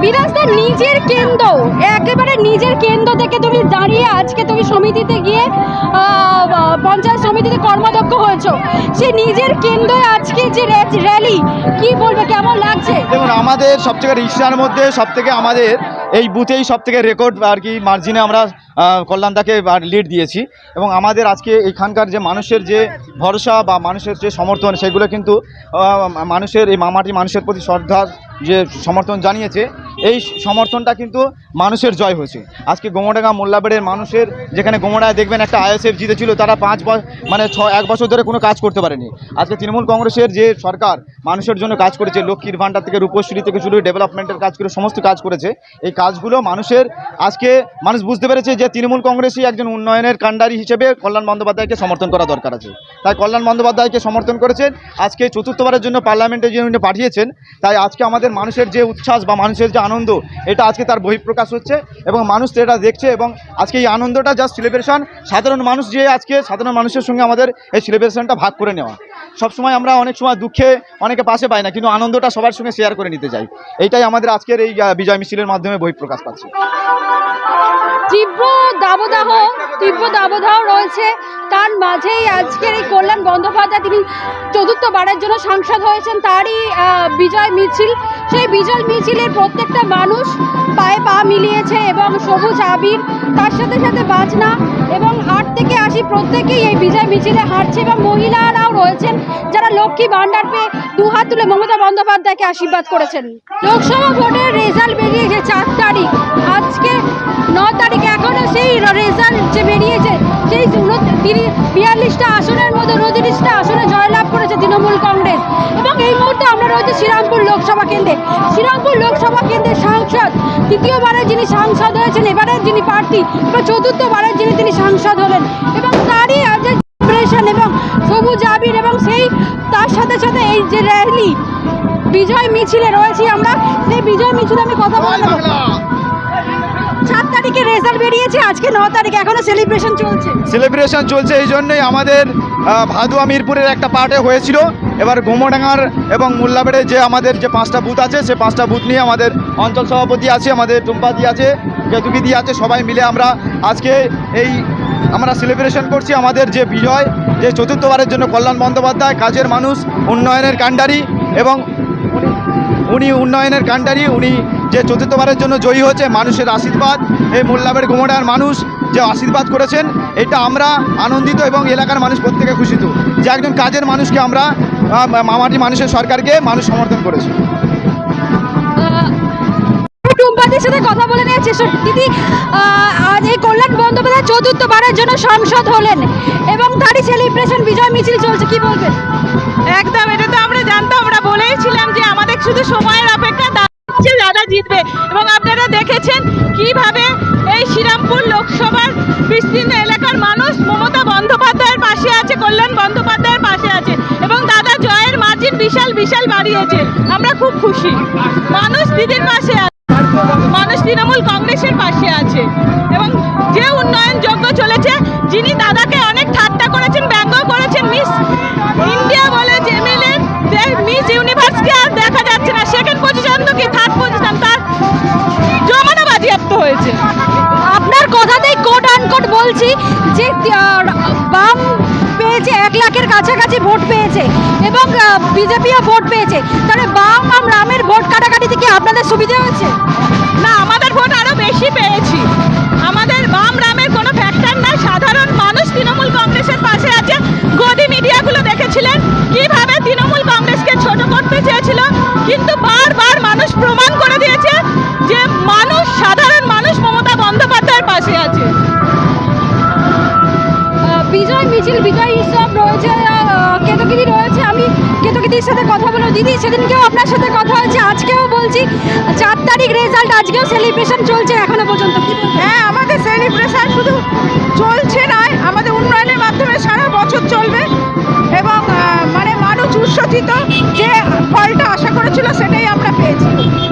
বিরাজদা নিজের কেন্দ্র, একেবারে নিজের কেন্দ্র থেকে তুমি দাঁড়িয়ে আজকে তুমি সমিতিতে গিয়ে পঞ্চায়েত সমিতিতে কর্মদক্ষ হয়েছো। সে নিজের কেন্দ্রে আজকে যে র্যা- র্যালি, কি বলবে, কেমন লাগছে? দেখুন, আমাদের সবথেকে রিক্সার মধ্যে সবথেকে আমাদের এই বুথেই সবথেকে রেকর্ড আর কি মার্জিনে আমরা কল্যাণদাকে লিড দিয়েছি। এবং আমাদের আজকে এখানকার যে মানুষের যে ভরসা বা মানুষের যে সমর্থন, সেগুলো কিন্তু মানুষের, এই মামাটি মানুষের প্রতি শ্রদ্ধার যে সমর্থন জানিয়েছে। এই সমর্থনটা কিন্তু মানুষের জয় হয়েছে। আজকে গোমডাঙ্গা মোল্লাবেড়ের মানুষের যেখানে গোমড়ায় দেখবেন একটা আইএসএফ জিতেছিল, তারা পাঁচ মানে ছ এক বছর ধরে কোনো কাজ করতে পারেনি। আজকে তৃণমূল কংগ্রেসের যে সরকার মানুষের জন্য কাজ করেছে, লক্ষ্মীর ভাণ্ডার থেকে রূপশ্রী থেকে শুরু ডেভেলপমেন্টের কাজ করে সমস্ত কাজ করেছে, এই কাজগুলো মানুষের আজকে মানুষ বুঝতে পেরেছে যে তৃণমূল কংগ্রেসই একজন উন্নয়নের কাণ্ডারি হিসেবে কল্যাণ বন্দ্যোপাধ্যায়কে সমর্থন করা দরকার আছে। তাই কল্যাণ বন্দ্যোপাধ্যায়কে সমর্থন করেছেন, আজকে চতুর্থবারের জন্য পার্লামেন্টে যে উনি পাঠিয়েছেন, তাই আজকে আমাদের মানুষের যে উচ্ছ্বাস বা মানুষের যে আনন্দ, এটা আজকে তার বহিঃপ্রকাশ হচ্ছে এবং মানুষ এটা দেখছে এবং আজকে এই আনন্দটা জাস্ট সেলিব্রেশন সাধারণ মানুষ যে আজকে সাধারণ মানুষের সঙ্গে আমাদের এই সেলিব্রেশনটা ভাগ করে নেওয়া। সবসময় আমরা অনেক সময় দুঃখে অনেকে পাশে পাই না, কিন্তু আনন্দটা সবার সঙ্গে শেয়ার করে নিতে চাই। এইটাই আমাদের আজকের এই বিজয় মিছিলের মাধ্যমে বহিঃপ্রকাশ পাচ্ছে। তীব্র দাবদাহ, তীব্র দাবদাহ রয়েছে। তার মাঝেই আজকের এই কল্যাণ বন্দ্যোপাধ্যায় তিনি চতুর্থবারের জন্য সাংসদ হয়েছেন। তারই বিজয় মিছিল। সেই বিজয় মিছিলের প্রত্যেকটা মানুষ পায়ে পা মিলিয়েছে এবং সবুজ আবির, তার সাথে সাথে বাজনা এবং আট থেকে আশি প্রত্যেকেই এই বিজয় মিছিলে হাঁটছে এবং মহিলারাও রয়েছেন যারা লক্ষ্মী ভাণ্ডার পেয়ে দু হাত তুলে মমতা বন্দ্যোপাধ্যায়কে আশীর্বাদ করেছেন। লোকসভা ভোটের রেজাল্ট বেরিয়েছে বিয়াল্লিশটা আসনের মধ্যে উনতিরিশটা আসনে জয়লাভ করেছে তৃণমূল কংগ্রেস। এবং এই মুহূর্তে আমরা রয়েছে শ্রীরামপুর লোকসভা কেন্দ্রে। শ্রীরামপুর লোকসভা কেন্দ্রের সাংসদ তৃতীয়বারের যিনি সাংসদ হয়েছেন, এবারের যিনি প্রার্থী এবং চতুর্থবারের যিনি তিনি সাংসদ হলেন। এবং তারই যে celebration এবং সবুজ আবির এবং সেই তার সাথে সাথে এই যে র্যালি বিজয় মিছিলে রয়েছি আমরা। সেই বিজয় মিছিলে আমি কথা বলে সাত তারিখে রেজাল্ট বেরিয়েছে, আজকে ন তারিখ এখনও সেলিব্রেশন চলছে। সেলিব্রেশন চলছে, এই জন্যই আমাদের ভাদুয়া মিরপুরের একটা পার্টে হয়েছিল। এবার গোমডাঙ্গার এবং মোল্লাবেড়ে যে আমাদের যে পাঁচটা বুথ আছে, সে পাঁচটা বুথ নিয়ে আমাদের অঞ্চল সভাপতি আছে, আমাদের টুম্পাদি আছে কেতুকিদি আছে, সবাই মিলে আমরা আজকে এই আমরা সেলিব্রেশন করছি আমাদের যে বিজয়, যে চতুর্থবারের জন্য কল্যাণ বন্দ্যোপাধ্যায়, কাজের মানুষ, উন্নয়নের কাণ্ডারি এবং উনি উনি উন্নয়নের কাণ্ডারি উনি যে চতুর্থবারের জন্য জয়ী হয়েছে মানুষের আশীর্বাদ এই মোল্লাবের গোমড়ার মানুষ যে আশীর্বাদ করেছেন এটা আমরা আনন্দিত এবং এলাকার মানুষ প্রত্যেকে খুশিত। যে একজন কাজের মানুষকে আমরা মামাটি মানুষের সরকারকে মানুষ সমর্থন করেছে। টুম্পাদির সাথে কথা বলে দিদি এই কল্যাণ বন্দ্যোপাধ্যায় চতুর্থবারের জন্য সাংসদ হলেন এবং তারই সেলিব্রেশন বিজয় মিছিল চলছে কি বলবেন? একদম এটা তো আমরা জানতাম আমরা শুধু সময়ের অপেক্ষা দাঁড়াচ্ছে দাদা জিতবে। এবং আপনারা দেখেছেন কীভাবে এই শ্রীরামপুর লোকসভার বিস্তীর্ণ এলাকার মানুষ মমতা বন্দ্যোপাধ্যায়ের পাশে আছে, কল্যাণ বন্দ্যোপাধ্যায়ের পাশে আছে, এবং দাদা জয়ের মার্জিন বিশাল বিশাল বাড়িয়েছে। আমরা খুব খুশি। মানুষ দিদির পাশে আছে, মানুষ তৃণমূল কংগ্রেসের পাশে আছে, এবং যে উন্নয়ন যোগ্য চলেছে, যিনি দাদাকে বাম পেয়েছে, এক লাখের কাছাকাছি ভোট পেয়েছে এবং বিজেপিও ভোট পেয়েছে। তাহলে বাম আর রামের ভোট কাটাকাটিতে কি আপনাদের সুবিধা হয়েছে? না, আমাদের দিদির সাথে কথা বলো। দিদি, সেদিনকেও আপনার সাথে কথা হয়েছে, আজকেও বলছি। চার তারিখ রেজাল্ট আজকেও সেলিব্রেশন চলছে এখনও পর্যন্ত। হ্যাঁ আমাদের সেলিব্রেশন শুধু চলছে নয়, আমাদের উন্নয়নের মাধ্যমে সারা বছর চলবে। এবং মানে মানুষ উৎসচিত যে ফলটা আশা করেছিল, সেটাই আমরা পেয়েছি।